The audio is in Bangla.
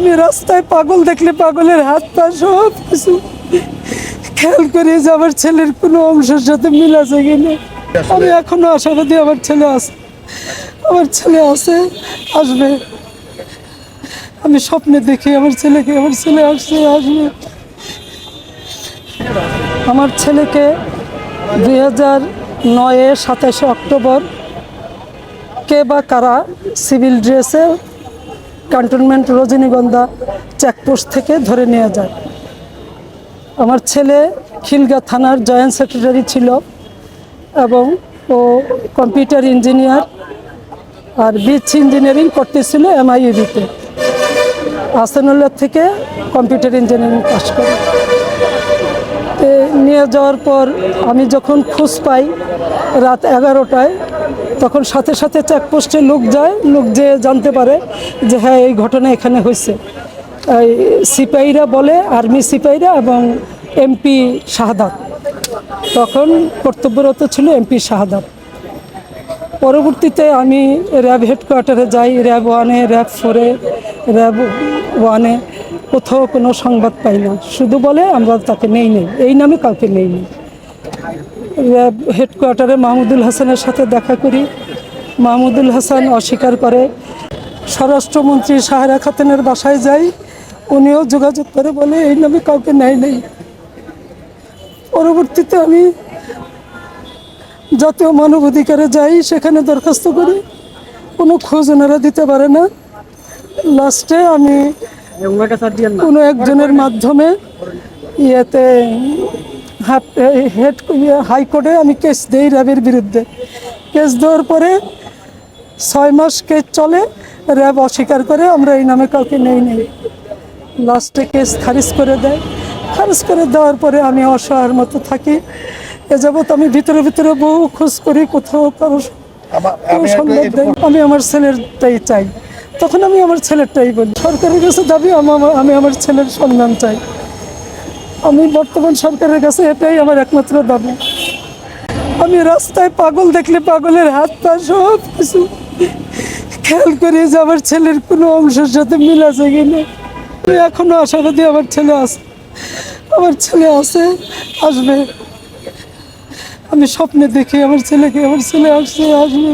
আমি রাস্তায় পাগল দেখলে পাগলের হাত পা সব কিছু খেয়াল করি যে আমার ছেলের কোনো অংশের সাথে মিল আছে কিনা আমি এখনও আশাবাদী আমার ছেলে আছে। আমার ছেলে আছে, আসবে। আমি স্বপ্নে দেখি আমার ছেলেকে, আমার ছেলে আসছে, আসবে। আমার ছেলেকে দুই হাজার নয়ে সাতাশে অক্টোবর কে বা কারা সিভিল ড্রেসে ক্যান্টনমেন্ট রজনীগন্ধা চেকপোস্ট থেকে ধরে নেওয়া যায়। আমার ছেলে খিলগা থানার জয়েন্ট সেক্রেটারি ছিল এবং ও কম্পিউটার ইঞ্জিনিয়ার আর বিচ ইঞ্জিনিয়ারিং করতেছিল এমআইইবিতে আসানুল্লাহ থেকে কম্পিউটার ইঞ্জিনিয়ারিং পাশ করে। নিয়ে যাওয়ার পর আমি যখন খোঁজ পাই রাত এগারোটায়, তখন সাথে সাথে চেকপোস্টে লোক যায়, লোক যে জানতে পারে যে হ্যাঁ এই ঘটনা এখানে হয়েছে। সিপাহীরা বলে, আর্মি সিপাহীরা এবং এমপি শাহাদাত। তখন কর্তব্যরত ছিল এমপি শাহাদাত। পরবর্তীতে আমি র্যাব হেডকোয়ার্টারে যাই, র্যাব ওয়ানে, র্যাব ফোরে, র্যাব ওয়ানে। কোথাও কোনো সংবাদ পাই না। শুধু বলে আমরা তাকে নেই নেই। এই নামে কাউকে নেই নেই। র্যাব হেডকোয়ার্টারে মাহমুদুল হাসানের সাথে দেখা করি। মাহমুদুল হাসান অস্বীকার করে। স্বরাষ্ট্রমন্ত্রী সাহেরা খাতুনের বাসায় যাই। উনিও যোগাযোগ করে বলে, এই নামে কাউকে নেয় নেই। পরবর্তীতে আমি জাতীয় মানবাধিকারে যাই, সেখানে দরখাস্ত করি। কোনো খোঁজ ওনারা দিতে পারে না। লাস্টে আমি কোনো একজনের মাধ্যমে ইয়েতে হেড ইয়ে হাইকোর্টে আমি কেস দেই র্যাবের বিরুদ্ধে। কেস দেওয়ার পরে ছয় মাস কেস চলে র্যাব অস্বীকার করে আমরা এই নামে কাউকে নেই নেই। লাস্টে কেস খারিজ করে দেয়। খারিজ করে দেওয়ার পরে আমি অসহায়ের মতো থাকি। এ যাবৎ আমি ভিতরে ভিতরে বহু খোঁজ করি কোথাও কারও আমা- আমার ছেলেরটাই চাই। তখন আমি আমার ছেলেরটাই বলি, সরকারের কাছে দাবি আমি আমার ছেলের সন্ধান চাই। আমি বর্তমান সরকারের কাছে এটাই আমার একমাত্র দাবি। আমি রাস্তায় পাগল দেখলে পাগলের হাত পা সব কিছু খেয়াল করি যে আমার ছেলের কোনো অংশের সাথে মিল আছে কিনা আমি এখনও আশাবাদী আমার ছেলে আছে। আমার ছেলে আছে, আসবে। আমি স্বপ্নে দেখি আমার ছেলেকে, আমার ছেলে আসছে, আসবে।